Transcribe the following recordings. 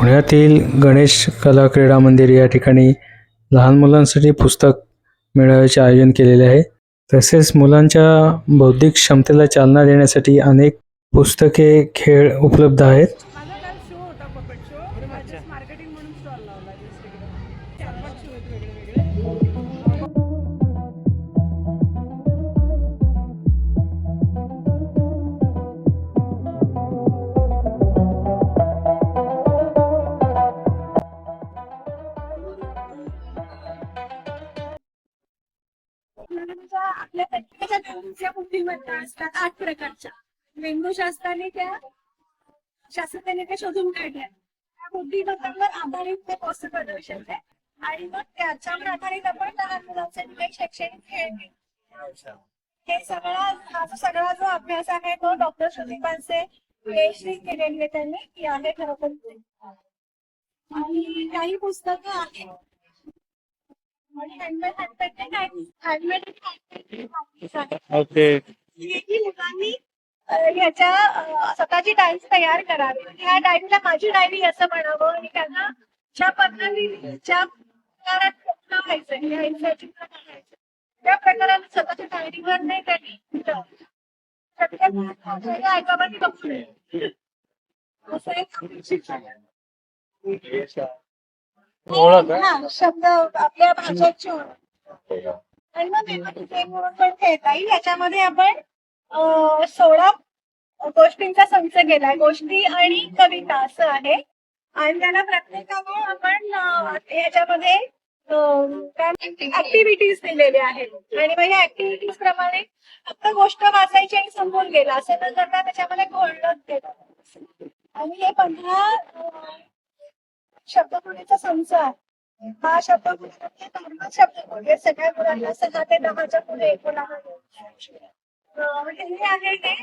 पुण्यातील गणेश कला क्रीडा मंदिर या ठिकाणी लहान मुलांसाठी पुस्तक मेळाव्याचे आयोजन केलेले आहे. तसेच मुलांच्या बौद्धिक क्षमतेला चालना देण्यासाठी अनेक पुस्तके खेळ उपलब्ध आहेत. बुद्धिमत्ता असतात आठ प्रकारच्या. मेंदूशास्त्राने त्या शास्त्रज्ञांनी त्या शोधून काढल्या. त्या बुद्धिमत्तांवर आधारित ते प्रदर्शन आहे. आणि मग त्याच्यावर आधारित आपण लहान मुलांसाठी काही शैक्षणिक खेळ घेऊ हे सगळा हा जो सगळा जो अभ्यास आहे तो डॉक्टर सुदीपांचे पीएचडी केलेली त्यांनी आहे ते. आणि काही पुस्तकं आहेत ओके. की मुलांनी ह्याच्या स्वतःची डायरी तयार करावी. ह्या डायरीला माझी डायरी असं म्हणावं आणि त्यांना ज्या पद्धतीने ज्या प्रकारात स्वप्न व्हायचं त्या प्रकाराने स्वतःच्या डायरीवर नाही त्यांनी. प्रत्येक माझ्या आईबाबांनी बघून. असं एक ओळख आहे? हा शब्द आपल्या भाषेची ओळख आणि मग मेमरी म्हणून पण खेळता येईल. याच्यामध्ये आपण अं, सोळा गोष्टींचा संच केलाय. गोष्टी आणि कविता असं आहे. आणि त्याला प्रत्येकावर आपण अं, याच्यामध्ये ऍक्टिव्हिटीज दिलेल्या आहेत. आणि मग या ऍक्टिव्हिटीज प्रमाणे फक्त गोष्ट वाचायची आणि समोर गेला असं न करता त्याच्यामध्ये घोळत गेलं आणि हे पंधरा अं, शब्दकोडीचा संच आहे. हा शब्दकोडी म्हणजे नॉर्मल शब्दकोडी आहे. सगळ्या मुलांना सहा ते दहाच्या पुढे कोणाला म्हणजे हे आहे ते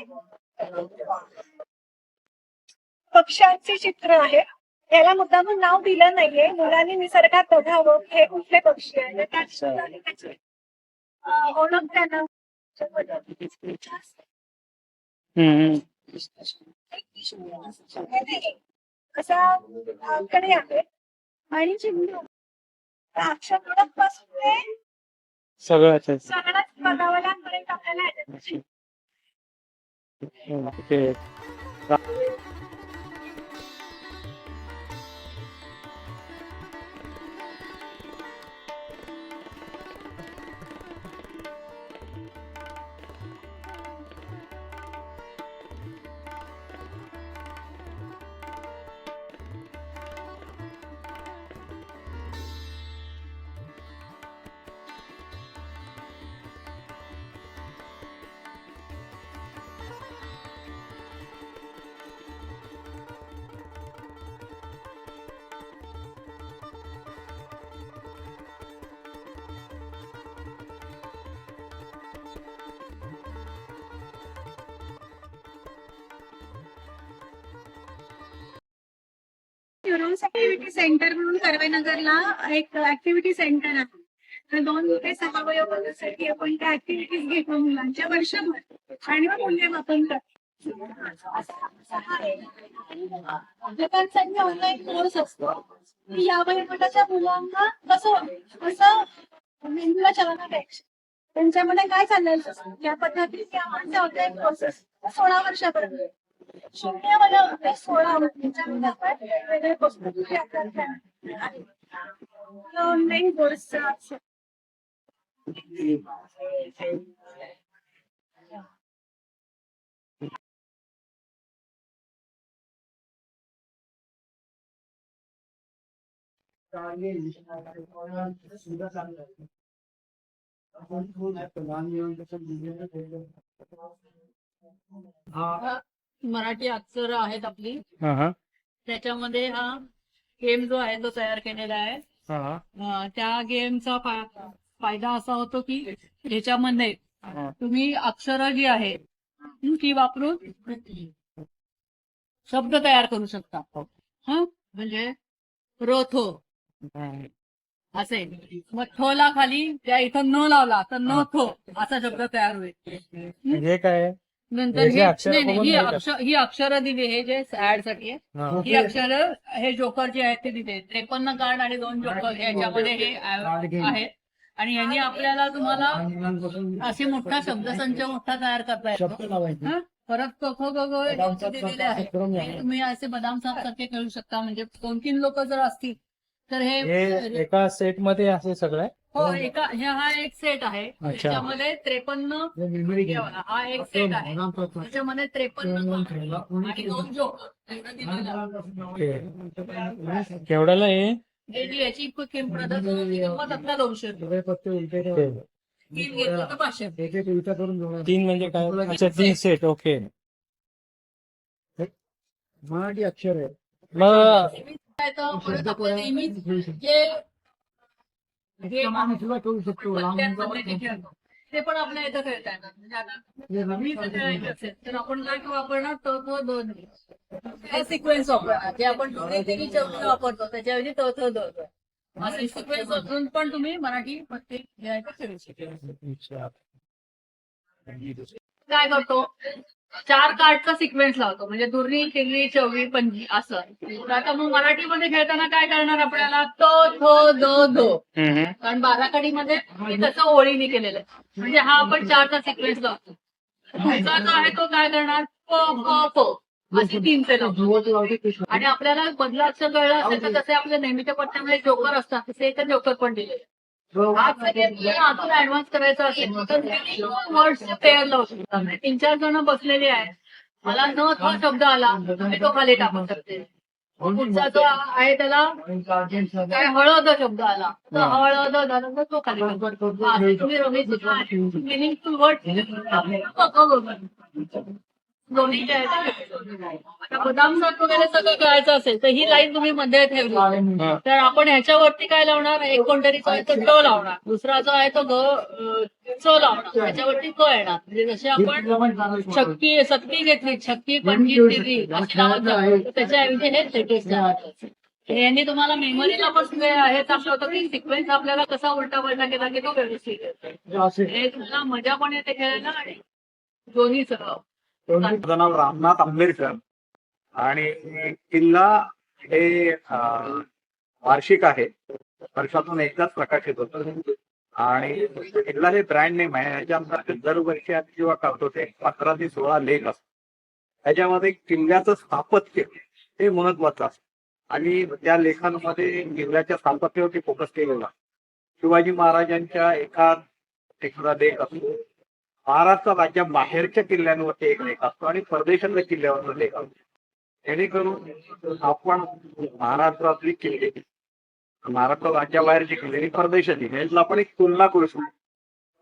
पक्ष्यांचे चित्र आहे. याला मुद्दामून नाव दिलं नाहीये. मुलांनी निसर्गात बघावं. हे कुठले पक्षी आहे ओळख त्यांना हम्म. असा कडे आहे आणि चिमणी ओळखपासून ते सगळंच आहे. सगळ्याच पदावलांपर्यंत आपल्याला. ओके स्पोर्ट्स ऍक्टिव्हिटी सेंटर म्हणून कर्वेनगरला एक ऍक्टिव्हिटी सेंटर आहे. तर दोन ते सहा वयोगटासाठी आपण त्या ऍक्टिव्हिटीज घेतो मुलांच्या वर्षभर. आणि मग मूल्यमापन करतो. लोकांसाठी ऑनलाईन कोर्स असतो. की या वयोगटाच्या मुलांना कसं कसं मेंदूला चालना द्यायची? त्यांच्यामध्ये काय चाललेलं या पद्धतीने त्या ऑनलाईन कोर्सेस सोळा वर्षापर्यंत शून्य मला ते सोळा त्याच्यामध्ये आपण वेगवेगळे पुस्तकं तयार करणार आहे. ऑनलाईन कोर्सचा मराठी अक्षर आहेत आपली. हा हा. त्याच्यामध्ये हा गेम जो आहे तो तयार केलेला आहे. हा हा. अं, त्या गेमचा फा- फायदा असा होतो की ह्याच्यामध्ये हा. तुम्ही अक्षरं जी आहेत हं, ती वापरून शब्द तयार करू शकता. हा. म्हणजे रोथो. असेल मग थोला खाली त्या इथं न लावला तर न थो असा शब्द तयार होईल. हे काय? आहे? नंतर हे जे हे अक्षरं नाही, नाही, ही? अक्षर ही अक्षरं दिली हे जे ऍडसाठी आहे. हा. अक्षर हे जोकर जे आहेत ते दिले. त्रेपन्न कार्ड आणि दोन जोकर याच्यामध्ये हे आहेत. आणि यांनी आपल्याला तुम्हाला असे मोठा शब्दसंच मोठा तयार करता येतो. हं? परत क ख ग दिलेले आहे आणि तुम्ही असे बदाम साफ सारखे खेळू शकता. म्हणजे दोन तीन लोक जर असतील तर हे हे एका सेटमध्ये असे सगळं आहे? हो एका हे हा एक सेट आहे. त्याच्यामध्ये त्रेपन्न हा एक सेट आहे. त्याच्यामध्ये त्रेपन्न आणि दोन जोकर आहे. याची किंमत आता दोनशे. तीन घेतलं तर पाचशे रुपये. तीन म्हणजे काय? अच्छा तीन सेट ओके. मराठी अक्षर आहे. मग नेहमीच जे हे करू शकतो पत्त्यांमध्ये जे खेळतो, ते पण आपल्या इथं खेळता येतात म्हणजे आता वीस खेळायचे असेल तर आपण काय वापरणार तो तो दोन हे सिक्वेन्स वापरणार. जे आपण वापरतो. त्याच्याऐवजी तो तो दोन असे सिक्वेन्स वापरून पण तुम्ही मराठी पत्ते खेळायचे खेळू शकता. काय करतो? चार कार्डचा सिक्वेन्स लावतो. म्हणजे दुर्री किल्ली चौवी पंजी असं. तर आता मग मराठीमध्ये खेळताना काय करणार आपल्याला? तो थो दो हम्म. कारण बाराकडीमध्ये मी तसं ओळीने केलेलं आहे. म्हणजे हा आपण चारचा सिक्वेन्स लावतो. पुढचा जो आहे तो काय करणार? प प प असे तीनचे लावतो. आणि आपल्याला बदला अक्षर कळलं असेल तर तसे आपल्या नेहमीच्या पट्ट्यामध्ये जोकर असतात. तसे इथे जोकर पण दिलेले. अजून ऍडव्हान्स करायचं असेल. तर वर्ड्सचे पेअर लावू म्हणजे तीन चार जण बसलेले आहेत. मला न तो शब्द आला तर मी तो खाली टाकू शकते. पुढचा जो आहे त्याला काय हळद शब्द आला. तर हळद झाला तर तो खाली तुम्ही मिनिंगफुल वर्ड दोन्ही आता बदाम सात वगैरे सगळं करायचं असेल तर ही लाईन तुम्ही मध्ये ठेवली. तर आपण ह्याच्यावरती काय लावणार? एक कोणतरी जो आहे तो ट लावणार. दुसरा जो आहे तो ग च लावणार. त्याच्यावरती क येणार. म्हणजे जसे आपण शक्ती सक्ती घेतली शक्ती पंचवीस दिली अशी. तर त्याच्याऐवजी हे लेटेस्ट यांनी तुम्हाला मेमरीला पण हे टाकलं होतं की सिक्वेन्स आपल्याला कसा उलटा पलटा केला की तो व्यवस्थित. हे तुम्हाला मजा पण येते खेळायला आणि दोन्ही सह. माझं नाव रामनाथ आंबेडकर. आणि किल्ला हे वार्षिक आहे. वर्षातून एकदाच प्रकाशित होतं. आणि किल्ला हे ब्रँड नेम आहे. याच्या अंतर्गत दरवर्षी आम्ही जेव्हा करतो ते पंधरा ते सोळा लेख असतो त्याच्यामध्ये किल्ल्याचं स्थापत्य हे महत्वाचं असतं. आणि त्या लेखांमध्ये किल्ल्याच्या स्थापत्यावरती फोकस केलेला शिवाजी महाराजांच्या एका एखादा लेख असतो. महाराष्ट्र राज्या बाहेरच्या किल्ल्यांवरती एक लेख असतो आणि परदेशातल्या किल्ल्यावर लेख असतो. जेणेकरून आपण महाराष्ट्रातली किल्ले महाराष्ट्र राज्याबाहेरची किल्ले आणि परदेशातली ह्यातला आपण एक तुलना करू शकतो.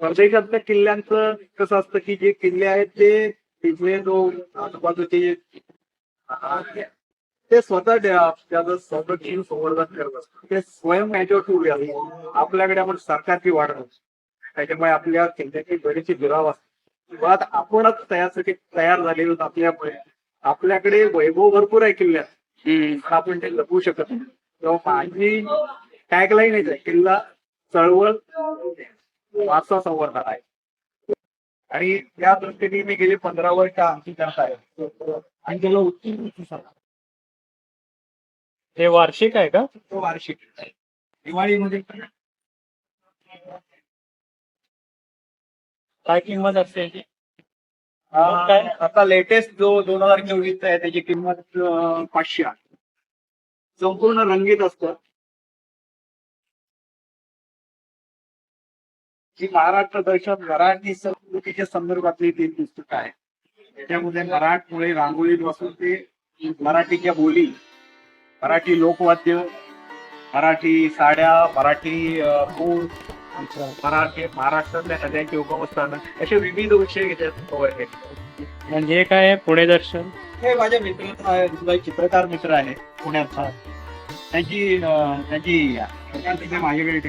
परदेशातल्या किल्ल्यांचं कसं असतं की जे किल्ले आहेत ते तिथले जो आजूबाजूचे ते स्वतः त्याचं संरक्षण संवर्धन करत असतात. ते स्वयं याच्यावर उभे आपल्याकडे आपण सरकारची वाढ असतो त्याच्यामुळे आपल्या किल्ल्याची बरीचशी दुराव असते. मुळात आपणच त्यासाठी तयार झालेलो आपल्यामुळे. आपल्याकडे वैभव भरपूर आहे किल्ल्यात. आपण ते लपवू शकत नाही. तेव्हा माझी टॅगलाईन आहे किल्ला चळवळ वारसा संवर्धन आहे. आणि त्या दृष्टीने मी गेली पंधरा वर्ष आमची करत आहे. आणि त्याला आहे. हे वार्षिक आहे का? तो वार्षिक दिवाळीमध्ये काय किंमत असते याची? काय? आता लेटेस्ट जो दोन हजार चोवीस आहे त्याची किंमत अं, पाचशे आहे संपूर्ण रंगीत असतं. जी महाराष्ट्र दर्शन मराठी संस्कृतीच्या संदर्भातली ती पुस्तक आहे त्याच्यामध्ये मराठमोळे रांगोळीपासून ते मराठीच्या बोली मराठी लोकवाद्य मराठी साड्या मराठी अं, मराठी महाराष्ट्रातल्या नद्यांची उगमस्थानं असे विविध विषय घेतात केले म्हणजे हे काय आहे? पुणे दर्शन? हे माझ्या एक चित्रकार मित्र आहे पुण्याचा. त्यांची त्यांची माझ्याकडे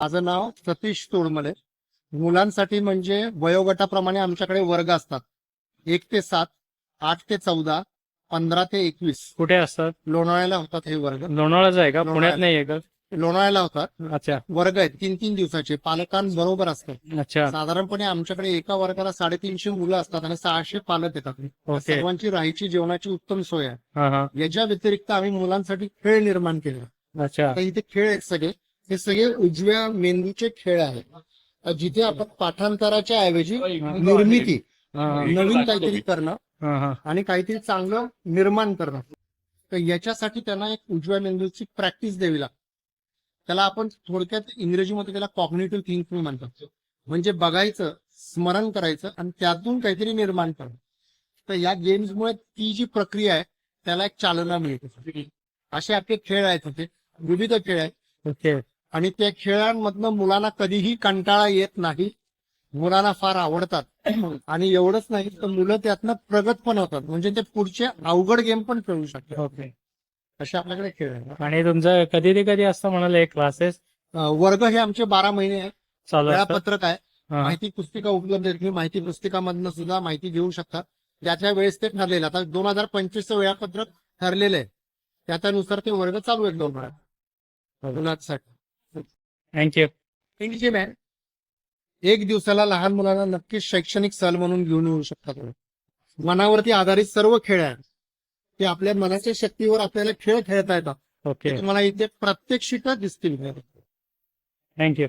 माझं नाव सतीश तोडमले. मुलांसाठी म्हणजे वयोगटाप्रमाणे आमच्याकडे वर्ग असतात. एक ते सात आठ ते चौदा पंधरा ते एकवीस. कुठे असतात? लोणावळ्याला होतात हे वर्ग. लोणावळाच आहे का. पुण्यात नाही आहे का? लोणावळ्याला होतात. अच्छा. वर्ग आहेत तीन तीन दिवसाचे. पालकांबरोबर असतात. अच्छा. साधारणपणे आमच्याकडे एका वर्गाला साडेतीनशे मुलं असतात आणि सहाशे पालक येतात. ओके. सर्वांची राहायची जेवणाची उत्तम सोय आहे. हा हा. याच्या व्यतिरिक्त आम्ही मुलांसाठी खेळ निर्माण केले. अच्छा. आता इथे खेळ आहेत सगळे. हे सगळे उजव्या मेंदूचे खेळ आहेत. जिथे आपण पाठांतराच्या ऐवजी निर्मिती हा. हा. नवीन काहीतरी करणं आणि काहीतरी चांगलं निर्माण करणं. तर याच्यासाठी त्यांना एक उजव्या मेंदूची प्रॅक्टिस द्यावी लागते. त्याला आपण थोडक्यात इंग्रजीमध्ये त्याला कॉग्नेटिव्ह थिंकिंग म्हणतात. म्हणजे बघायचं स्मरण करायचं आणि त्यातून काहीतरी निर्माण करणं. तर या गेम्समुळे ती जी प्रक्रिया आहे त्याला एक चालना मिळते. असे आपले खेळ आहेत. होते विविध खेळ आहेत. आणि त्या खेळांमधनं मुलांना कधीही कंटाळा येत नाही. मुलांना फार आवडतात. आणि एवढंच नाही तर मुलं त्यातनं प्रगत पण होतात. म्हणजे ते पुढचे अवघड गेम पण खेळू शकतात. ओके. असे आपल्याकडे खेळ आहेत. आणि तुमचं कधी ते कधी असतं म्हणाले क्लासेस वर्ग हे आमचे बारा महिने आहे चालू असतात वेळापत्रक आहे. हा. माहिती पुस्तिका उपलब्ध आहे तुम्ही माहिती पुस्तिकामधनं सुद्धा माहिती घेऊ शकता. त्या वेळेस ते ठरलेलं आता दोन हजार पंचवीसचं वेळापत्रक ठरलेलं आहे. त्या त्यानुसार ते वर्ग चालू आहेत दोन वेळा. मुलांसाठी. थँक्यू थँक्यू मॅम एक दिवसाला लहान मुलांना नक्कीच शैक्षणिक सहल म्हणून घेऊन येऊ शकता तुम्ही. मनावरती आधारित सर्व खेळ आहेत. ते आपल्या मनाच्या शक्तीवर आपल्याला खेळ खेळता येतात. ओके तुम्हाला इथे प्रत्येक शीट दिसतील थँक्यू